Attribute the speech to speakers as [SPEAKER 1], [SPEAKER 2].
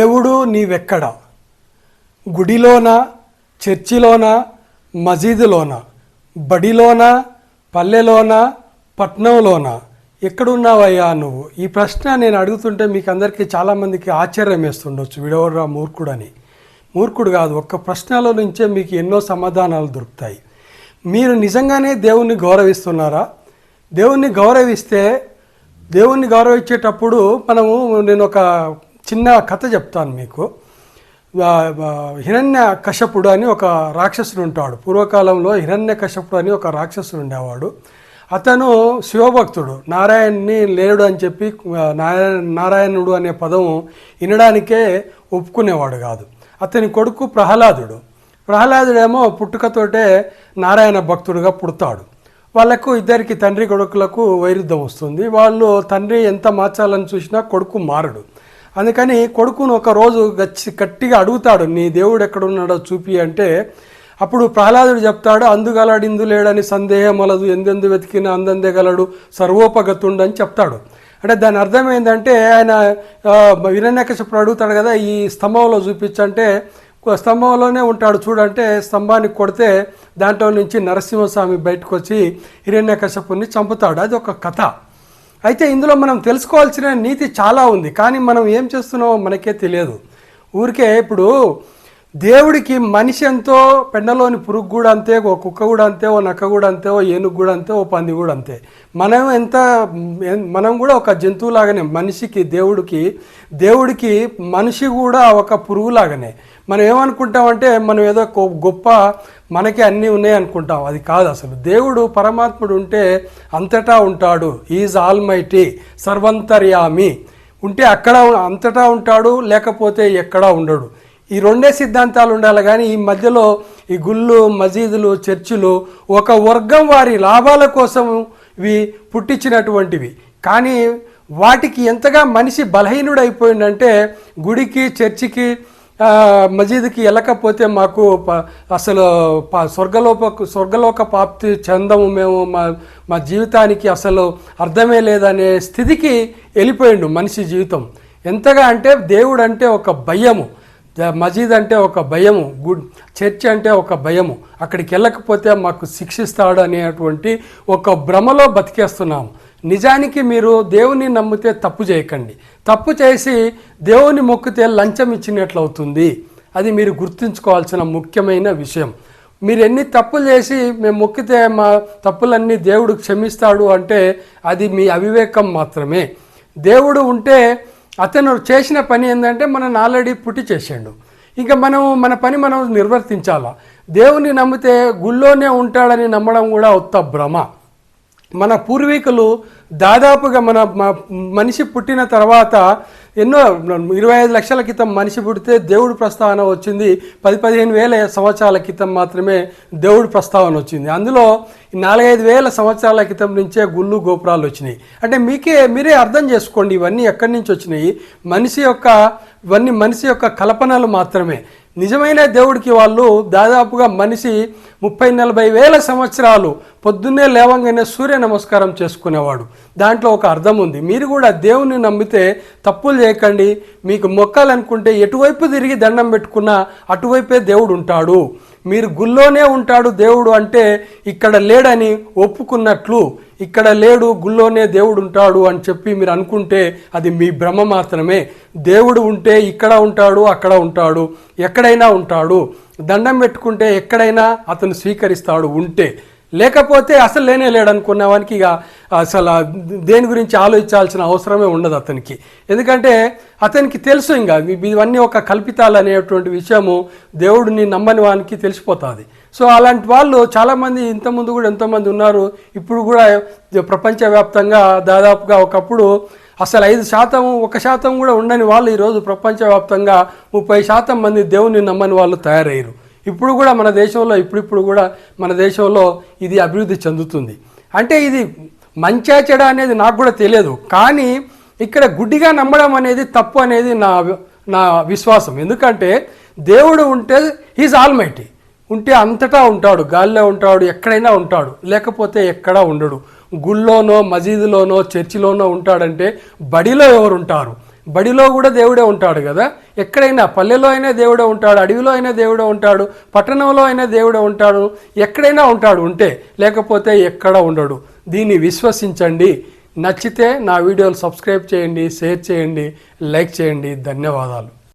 [SPEAKER 1] దేవుడు నీవెక్కడ? గుడిలోన? చర్చిలోన? మసీదులోన? బడిలోన? పల్లెలోన? పట్నంలోన? ఎక్కడున్నావయ్యా నువ్వు? ఈ ప్రశ్న నేను అడుగుతుంటే మీకు అందరికీ చాలామందికి ఆశ్చర్యం వేస్తుండొచ్చు. విడవరా మూర్ఖుడని. మూర్ఖుడు కాదు ఒక్క ప్రశ్నలో నుంచే మీకు ఎన్నో సమాధానాలు దొరుకుతాయి. మీరు నిజంగానే దేవుణ్ణి గౌరవిస్తున్నారా? దేవుణ్ణి గౌరవిస్తే దేవుణ్ణి గౌరవించేటప్పుడు మనము నేను ఒక చిన్న కథ చెప్తాను మీకు. హిరణ్య కశపుడు అని ఒక రాక్షసుడు ఉంటాడు. పూర్వకాలంలో హిరణ్య కశపుడు అని ఒక రాక్షసుడు ఉండేవాడు. అతను శివభక్తుడు. నారాయణ్ని లేడు అని చెప్పి నారాయణ నారాయణుడు అనే పదం వినడానికే ఒప్పుకునేవాడు కాదు. అతని కొడుకు ప్రహ్లాదుడు. ప్రహ్లాదుడేమో పుట్టుకతోటే నారాయణ భక్తుడుగా పుడతాడు. వాళ్ళకు ఇద్దరికి తండ్రి కొడుకులకు వైరుధ్యం వస్తుంది. వాళ్ళు తండ్రి ఎంత మార్చాలని చూసినా కొడుకు మారడు. అందుకని కొడుకును ఒక రోజు గచ్చి గట్టిగా అడుగుతాడు నీ దేవుడు ఎక్కడున్నాడో చూపి అంటే అప్పుడు ప్రహ్లాదుడు చెప్తాడు అందుగలడు ఇందు లేడని సందేహం అలదు ఎందెందు వెతికిన అందందే గలడు సర్వోపగతుండు అని చెప్తాడు. అంటే దాని అర్థం ఏంటంటే ఆయన ఆ, విరణ్యకశపుడు అడుగుతాడు కదా ఈ స్తంభంలో చూపించంటే స్తంభంలోనే ఉంటాడు చూడంటే స్తంభానికి కొడితే దాంట్లో నుంచి నరసింహస్వామి బయటకు వచ్చి హిరణ్యకశపుని చంపుతాడు. అది ఒక కథ. అయితే ఇందులో మనం తెలుసుకోవాల్సిన నీతి చాలా ఉంది. కానీ మనం ఏం చేస్తున్నామో మనకే తెలియదు. ఊరికే ఇప్పుడు దేవుడికి మనిషి ఎంతో పెండలోని పురుగు కూడా అంతే ఓ కుక్క కూడా అంతే ఓ నక్క కూడా అంతే ఓ ఏనుగు కూడా అంతే ఓ పంది కూడా అంతే. మనం ఎంత మనం కూడా ఒక జంతువులాగానే మనిషికి దేవుడికి దేవుడికి మనిషి కూడా ఒక పురుగులాగానే. మనం ఏమనుకుంటామంటే మనం ఏదో గొప్ప మనకి అన్నీ ఉన్నాయి అనుకుంటాం. అది కాదు అసలు. దేవుడు పరమాత్ముడు ఉంటే అంతటా ఉంటాడు. ఈజ్ ఆల్ మైటీ సర్వంతర్యామి. ఉంటే అక్కడ అంతటా ఉంటాడు లేకపోతే ఎక్కడా ఉండడు. ఈ రెండే సిద్ధాంతాలు ఉండాలి కానీ ఈ మధ్యలో ఈ గుళ్ళు మసీదులు చర్చిలు ఒక వర్గం వారి లాభాల కోసం ఇవి పుట్టించినటువంటివి. కానీ వాటికి ఎంతగా మనిషి బలహీనుడైపోయిందంటే గుడికి చర్చికి మజీద్కి మసీదుకి వెళ్ళకపోతే మాకు అసలు ప- స్వర్గలోక స్వర్గలోక ప్రాప్తి చెందము మేము మా మా జీవితానికి అసలు అర్థమే లేదనే స్థితికి వెళ్ళిపోయిండు మనిషి జీవితం. ఎంతగా అంటే దేవుడు అంటే ఒక భయము. మజీద్ అంటే ఒక భయము గుడ్ చర్చ్ అంటే ఒక భయము. అక్కడికి వెళ్ళకపోతే మాకు శిక్షిస్తాడు అనేటువంటి ఒక భ్రమలో బతికేస్తున్నాము నిజానికి మీరు దేవుని నమ్మితే తప్పు చేయకండి. తప్పు చేసి దేవుని మొక్కితే లంచం ఇచ్చినట్లు అవుతుంది అది మీరు గుర్తుంచుకోవాల్సిన ముఖ్యమైన విషయం. మీరు ఎన్ని తప్పులు చేసి మేము మొక్కితే మా తప్పులన్నీ దేవుడు క్షమిస్తాడు అంటే అది మీ అవివేకం మాత్రమే. దేవుడు ఉంటే అతను చేసిన పని ఏంటంటే మనం ఆల్రెడీ పుట్టి చేసాడు. ఇంకా మనం మన పని మనం నిర్వర్తించాలా? దేవుని నమ్మితే గుళ్ళోనే ఉంటాడని నమ్మడం కూడా ఉత్త భ్రమ. మన పూర్వీకులు దాదాపుగా మన మనిషి పుట్టిన తర్వాత ఎన్నో ఇరవై ఐదు లక్షల క్రితం మనిషి పుడితే దేవుడు ప్రస్తావన వచ్చింది. పది పదిహేను వేల సంవత్సరాల క్రితం మాత్రమే దేవుడు ప్రస్తావన వచ్చింది. అందులో నాలుగైదు వేల సంవత్సరాల క్రితం నుంచే గుళ్ళు గోపురాలు వచ్చినాయి. అంటే మీకే మీరే అర్థం చేసుకోండి ఇవన్నీ ఎక్కడి నుంచి వచ్చినాయి? మనిషి యొక్క ఇవన్నీ మనిషి యొక్క కల్పనలు మాత్రమే. నిజమైన దేవుడికి వాళ్ళు దాదాపుగా మనిషి ముప్పై నలభై వేల సంవత్సరాలు పొద్దున్నే లేవంగానే సూర్య నమస్కారం చేసుకునేవాడు. దాంట్లో ఒక అర్థం ఉంది. మీరు కూడా దేవుని నమ్మితే తప్పులు చేయకండి. మీకు మొక్కాలనుకుంటే ఎటువైపు తిరిగి దండం పెట్టుకున్నా అటువైపే దేవుడు ఉంటాడు. మీరు గుళ్ళోనే ఉంటాడు దేవుడు అంటే ఇక్కడ లేడని ఒప్పుకున్నట్లు ఇక్కడ లేడు గుళ్ళోనే దేవుడు ఉంటాడు అని చెప్పి మీరు అనుకుంటే అది మీ భ్రమ మాత్రమే. దేవుడు ఉంటే ఇక్కడ ఉంటాడు అక్కడ ఉంటాడు ఎక్కడైనా ఉంటాడు. దండం పెట్టుకుంటే ఎక్కడైనా అతను స్వీకరిస్తాడు ఉంటే. లేకపోతే అసలు లేనే లేడనుకున్న వానికి ఇక అసలు దేని గురించి ఆలోచించాల్సిన అవసరమే ఉండదు అతనికి. ఎందుకంటే అతనికి తెలుసు ఇంకా. ఇవన్నీ ఒక కల్పితాలు అనేటువంటి విషయము దేవుడిని నమ్మని వానికి తెలిసిపోతుంది. సో అలాంటి వాళ్ళు చాలామంది ఇంతకుముందు కూడా ఎంతోమంది ఉన్నారు. ఇప్పుడు కూడా ప్రపంచవ్యాప్తంగా దాదాపుగా ఒకప్పుడు అసలు ఐదు శాతం ఒక శాతం కూడా ఉండని వాళ్ళు ఈరోజు ప్రపంచవ్యాప్తంగా ముప్పై శాతం మంది దేవుని నమ్మని వాళ్ళు తయారయ్యారు. ఇప్పుడు కూడా మన దేశంలో ఇప్పుడిప్పుడు కూడా మన దేశంలో ఇది అభివృద్ధి చెందుతుంది. అంటే ఇది మంచా చెడ అనేది నాకు కూడా తెలియదు. కానీ ఇక్కడ గుడ్డిగా నమ్మడం అనేది తప్పు అనేది నా నా విశ్వాసం. ఎందుకంటే దేవుడు ఉంటే ఈజ్ ఆల్మైటీ ఉంటే అంతటా ఉంటాడు గాలిలో ఉంటాడు ఎక్కడైనా ఉంటాడు. లేకపోతే ఎక్కడా ఉండడు. గుళ్ళోనో మసీదులోనో చర్చిలోనో ఉంటాడంటే బడిలో ఎవరు ఉంటారు బడిలో కూడా దేవుడే ఉంటాడు కదా. ఎక్కడైనా పల్లెలో అయినా దేవుడే ఉంటాడు అడవిలో అయినా దేవుడే ఉంటాడు పట్టణంలో అయినా దేవుడే ఉంటాడు ఎక్కడైనా ఉంటాడు ఉంటే. లేకపోతే ఎక్కడ ఉండడు. దీన్ని విశ్వసించండి. నచ్చితే నా వీడియోలు సబ్స్క్రైబ్ చేయండి షేర్ చేయండి లైక్ చేయండి. ధన్యవాదాలు.